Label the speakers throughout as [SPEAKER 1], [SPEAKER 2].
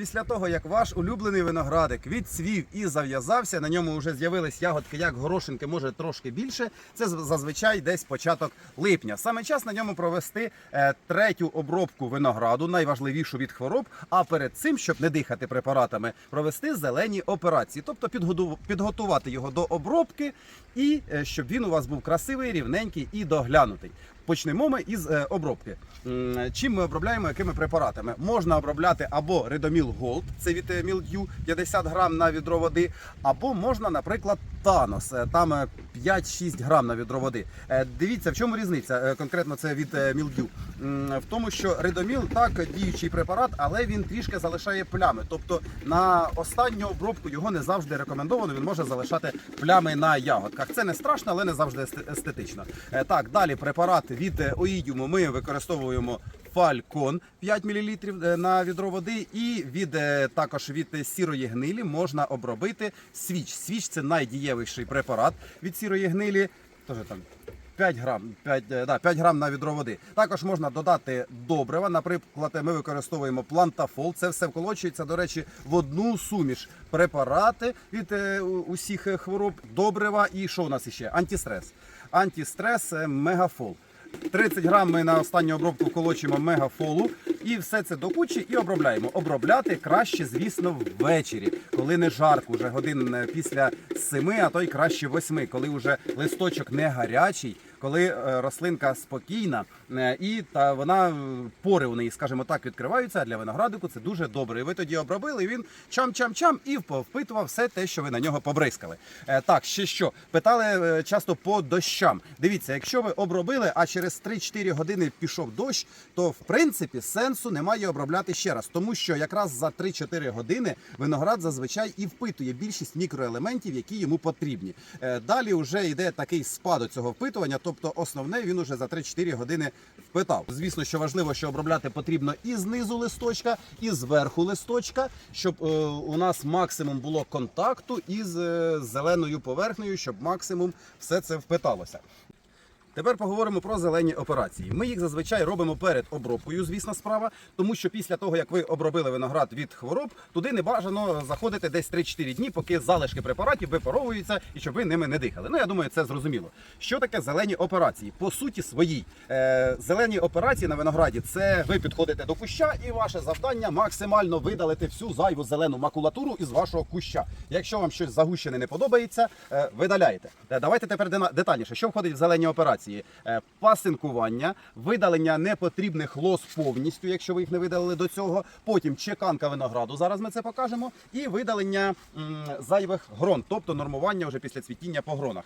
[SPEAKER 1] Після того, як ваш улюблений виноградик відцвів і зав'язався, на ньому вже з'явились ягодки, як горошинки, може трошки більше. Це зазвичай десь початок липня. Саме час на ньому провести е, третю обробку винограду, найважливішу від хвороб. А перед цим, щоб не дихати препаратами, провести зелені операції, тобто підготувати його до обробки, і е, щоб він у вас був красивий, рівненький і доглянутий. Почнемо ми із е, обробки. Чим ми обробляємо, якими препаратами? Можна обробляти або Редоміл Голд, це від е, мілдю 50 грам на відро води, або можна, наприклад, Танос, е, там е, 5-6 грам на відро води. Е, Дивіться, в чому різниця е, конкретно це від е, мілдю? В тому, що Редоміл так діючий препарат, але він трішки залишає плями. Тобто на останню обробку його не завжди рекомендовано. Він може залишати плями на ягодках. Це не страшно, але не завжди естетично. Е, Так, далі препарат від е, Оїдіуму ми використовуємо. Фалькон 5 мл на відро води, і від е, також від е, сірої гнилі можна обробити свіч. Свіч це найдієвіший препарат від сірої гнилі. Теж там 5 грам, 5, е, да, 5 грам на відро води. Також можна додати добрива. Наприклад, ми використовуємо плантафол. Це все вколочується, до речі, в одну суміш препарати від е, усіх е, хвороб, добрива і що у нас іще? Антистрес. Антистрес е, мегафол. 30 грам ми на останню обробку колочимо мегафолу і все це до кучі і обробляємо. Обробляти краще, звісно, ввечері, коли не жарко, вже годин е, після 7, а то й краще 8, коли вже листочок не гарячий, коли е, рослинка спокійна е, і та вона е, пори у неї, скажімо так, відкриваються. Для виноградику це дуже добре. І ви тоді обробили, і він чам-чам-чам і впитував все те, що ви на нього побризкали. Так, ще що питали часто по дощам. Дивіться, якщо ви обробили, а через 3-4 години пішов дощ, то в принципі сенсу немає обробляти ще раз, тому що якраз за 3-4 години виноград зазвичай і впитує більшість мікроелементів, які йому потрібні. Далі вже йде такий спад цього впитування, тобто основне він уже за 3-4 години впитав. Звісно, що важливо, що обробляти потрібно і знизу листочка, і зверху листочка, щоб е, у нас максимум було контакту із е, зеленою поверхнею, щоб максимум все це впиталося. Тепер поговоримо про зелені операції. Ми їх зазвичай робимо перед обробкою, звісно, справа, тому що після того, як ви обробили виноград від хвороб, туди не бажано заходити десь 3-4 дні, поки залишки препаратів випаровуються і щоб ви ними не дихали. Ну я думаю, це зрозуміло. Що таке зелені операції? По суті своїй, е, зелені операції на винограді це ви підходите до куща, і ваше завдання максимально видалити всю зайву зелену макулатуру із вашого куща. Якщо вам щось загущене не подобається, е, видаляєте. Е, Давайте тепер детальніше. Що входить в зелені операції? Е, Пасинкування, видалення непотрібних лоз повністю, якщо ви їх не видалили до цього. Потім чеканка винограду. Зараз ми це покажемо. І видалення м, зайвих грон, тобто нормування вже після цвітіння по гронах.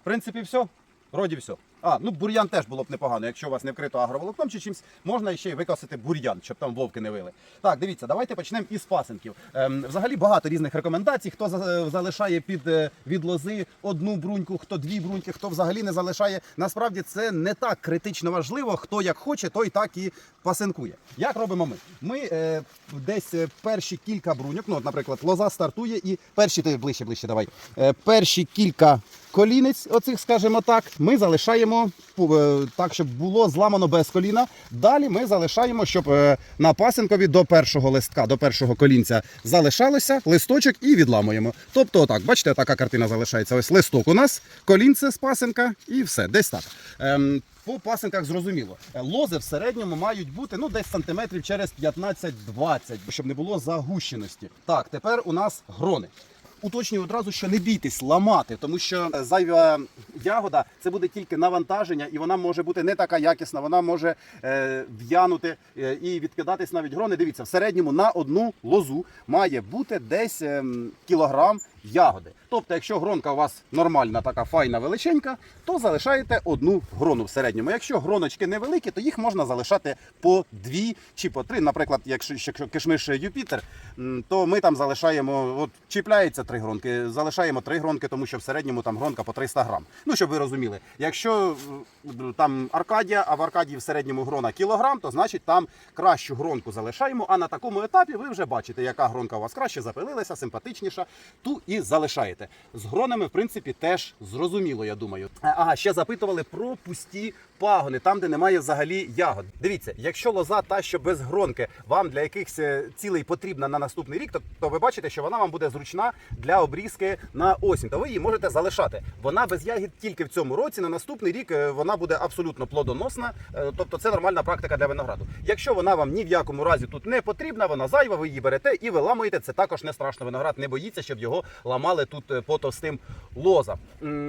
[SPEAKER 1] В принципі, все. Вроді все. А, ну бур'ян теж було б непогано, якщо у вас не вкрито агроволокном чи чимось, можна ще й викосити бур'ян, щоб там вовки не вили. Так, дивіться, давайте почнемо із пасенків. Ем, взагалі багато різних рекомендацій. Хто залишає під е, від лози одну бруньку, хто дві бруньки, хто взагалі не залишає. Насправді це не так критично важливо. Хто як хоче, той так і пасинкує. Як робимо ми? Ми е, десь е, перші кілька бруньок, ну, от, наприклад, лоза стартує і перші ти ближче, ближче давай. Е, перші кілька колінець, оцих, скажімо так, ми залишаємо е, так, щоб було зламано без коліна. Далі ми залишаємо, щоб е, на пасинкові до першого листка, до першого колінця залишалося листочок і відламуємо. Тобто, отак, бачите, така картина залишається. Ось листок у нас, колінце з пасинка і все, десь так. Ем, по пасинках зрозуміло. Е, Лози в середньому мають бути ну, десь сантиметрів через 15-20, щоб не було загущеності. Так, тепер у нас грони. Уточнюю одразу, що не бійтесь ламати, тому що е, зайва ягода це буде тільки навантаження, і вона може бути не така якісна, вона може е, в'янути е, і відкидатись навіть грони. Дивіться, в середньому на одну лозу має бути десь е, кілограм ягоди. Тобто, якщо гронка у вас нормальна, така файна величенька, то залишаєте одну грону в середньому. Якщо гроночки невеликі, то їх можна залишати по дві чи по три. Наприклад, якщо, якщо кишмиш Юпітер, то ми там залишаємо, от чіпляється три гронки, залишаємо три гронки, тому що в середньому там гронка по 300 грам. Ну, щоб ви розуміли, якщо там Аркадія, а в Аркадії в середньому грона кілограм, то значить там кращу гронку залишаємо. А на такому етапі ви вже бачите, яка гронка у вас краще запилилася, симпатичніша, ту і залишаєте. З гронами, в принципі, теж зрозуміло, я думаю. Е, Ага, ще запитували про пусті пагони, там, де немає взагалі ягод. Дивіться, якщо лоза та, що без гронки, вам для якихось е, цілей потрібна на наступний рік, то, то ви бачите, що вона вам буде зручна для обрізки на осінь. То ви її можете залишати. Вона без ягід тільки в цьому році. На наступний рік е, вона буде абсолютно плодоносна. Тобто це нормальна практика для винограду. Якщо вона вам ні в якому разі тут не потрібна, вона зайва, ви її берете і виламуєте. Це також не страшно. Виноград не боїться, щоб його ламали тут е, по товстим лозам.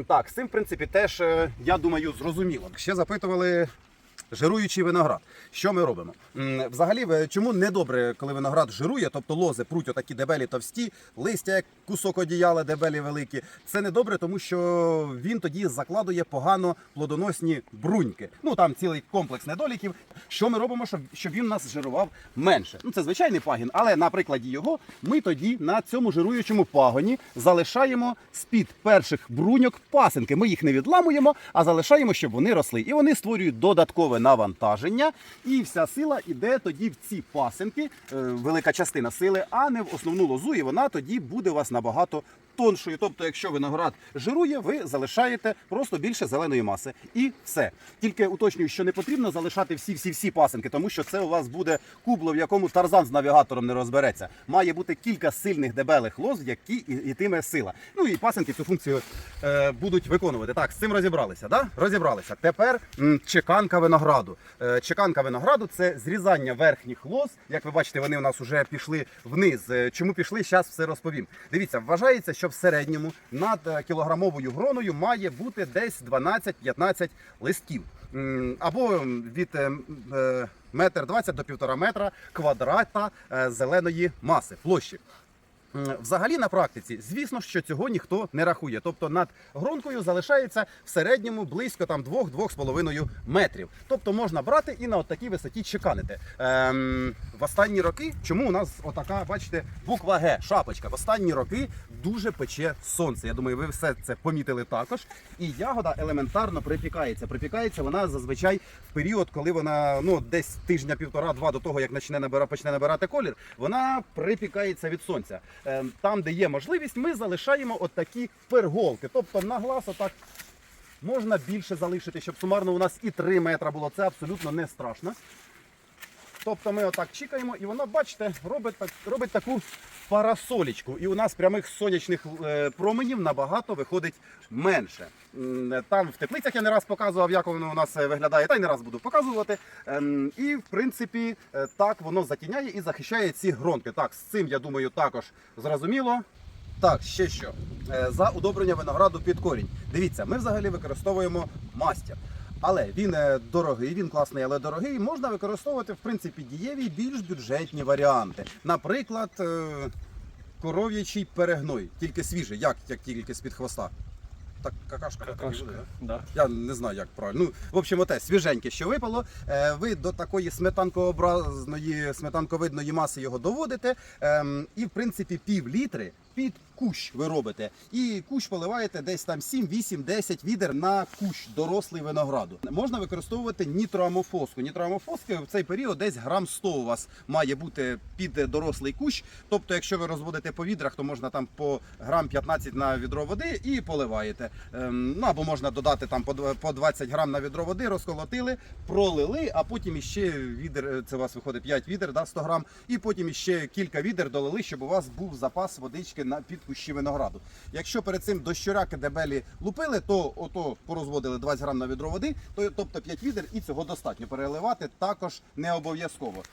[SPEAKER 1] Так, з цим в принципі теж е, я думаю зрозуміло. Ще запитували. Жируючий виноград. Що ми робимо? Взагалі, чому не добре, коли виноград жирує, тобто лози пруть отакі дебелі товсті, листя як кусок одіяла, дебелі великі. Це не добре, тому що він тоді закладує погано плодоносні бруньки. Ну там цілий комплекс недоліків. Що ми робимо, щоб, щоб він нас жирував менше? Ну це звичайний пагін, але на прикладі його ми тоді на цьому жируючому пагоні залишаємо з-під перших бруньок пасинки. Ми їх не відламуємо, а залишаємо, щоб вони росли. І вони створюють додаткове навантаження, і вся сила йде тоді в ці пасинки, е, велика частина сили, а не в основну лозу, і вона тоді буде у вас набагато тоншою. Тобто, якщо виноград жирує, ви залишаєте просто більше зеленої маси. І все. Тільки уточнюю, що не потрібно залишати всі всі всі пасинки, тому що це у вас буде кубло, в якому тарзан з навігатором не розбереться. Має бути кілька сильних дебелих лоз, які ітиме сила. Ну і пасинки цю функцію е, будуть виконувати. Так, з цим розібралися. Да? Розібралися. Тепер м, чеканка винограду. Е, чеканка винограду це зрізання верхніх лоз. Як ви бачите, вони у нас вже пішли вниз. Е, Чому пішли? Зараз все розповім. Дивіться, вважається, що в середньому над е, кілограмовою гроною має бути десь 12-15 листків. Або від е, е, метр 20 до півтора метра квадрата зеленої маси площі. Взагалі на практиці, звісно, що цього ніхто не рахує. Тобто над гронкою залишається в середньому близько там 2-2,5 метрів. Тобто можна брати і на такій висоті чеканити. Ем, в останні роки, чому у нас отака, бачите, буква Г, шапочка. В останні роки дуже пече сонце. Я думаю, ви все це помітили також. І ягода елементарно припікається. Припікається вона зазвичай в період, коли вона ну десь тижня півтора-два до того, як почне почне набирати колір, вона припікається від сонця. Ем, Там, де є можливість, ми залишаємо отакі перголки. Тобто на глаз отак можна більше залишити, щоб сумарно у нас і 3 метра було. Це абсолютно не страшно. Тобто ми отак чекаємо, і воно, бачите, робить, так, робить таку парасолічку. І у нас прямих сонячних е, променів набагато виходить менше. Там в теплицях я не раз показував, як воно у нас е, виглядає, та й не раз буду показувати. Ем, І в принципі, е, так воно затіняє і захищає ці гронки. Так, з цим я думаю, також зрозуміло. Так, ще що. За удобрення винограду під корінь. Дивіться, ми взагалі використовуємо мастер. Але він е, дорогий, він класний, але дорогий. Можна використовувати в принципі дієві більш бюджетні варіанти. Наприклад, е, коров'ячий перегной, тільки свіжий, як, як тільки з-під хвоста. Так, какашка, так да? Я не знаю, як правильно. Ну, в общем, оте свіженьке, що випало. Е, Ви до такої сметанкообразної, сметанковидної маси його доводите. ем, І, в принципі, пів літри під кущ ви робите. І кущ поливаєте десь там 7, 8, 10 відер на кущ дорослий винограду. Можна використовувати нітроамофоску. Нітроамофоски в цей період десь грам 100 у вас має бути під дорослий кущ. Тобто, якщо ви розводите по відрах, то можна там по грам 15 на відро води і поливаєте. Ем, ну або можна додати там по 20 грам на відро води, розколотили, пролили, а потім іще відер, е, це у вас виходить 5 відер, да, 100 грам, і потім іще кілька відер долили, щоб у вас був запас водички на під кущі винограду. Якщо перед цим дощуряки дебелі лупили, то ото порозводили 20 грам на відро води, то тобто 5 відер, і цього достатньо. Переливати також не обов'язково.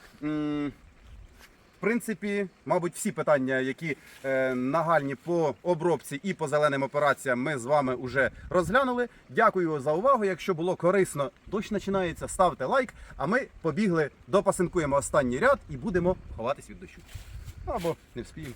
[SPEAKER 1] В принципі, мабуть, всі питання, які е, нагальні по обробці і по зеленим операціям, ми з вами вже розглянули. Дякую за увагу. Якщо було корисно, дощ починається, ставте лайк. А ми побігли, допасинкуємо останній ряд і будемо ховатись від дощу. Або не вспіємо.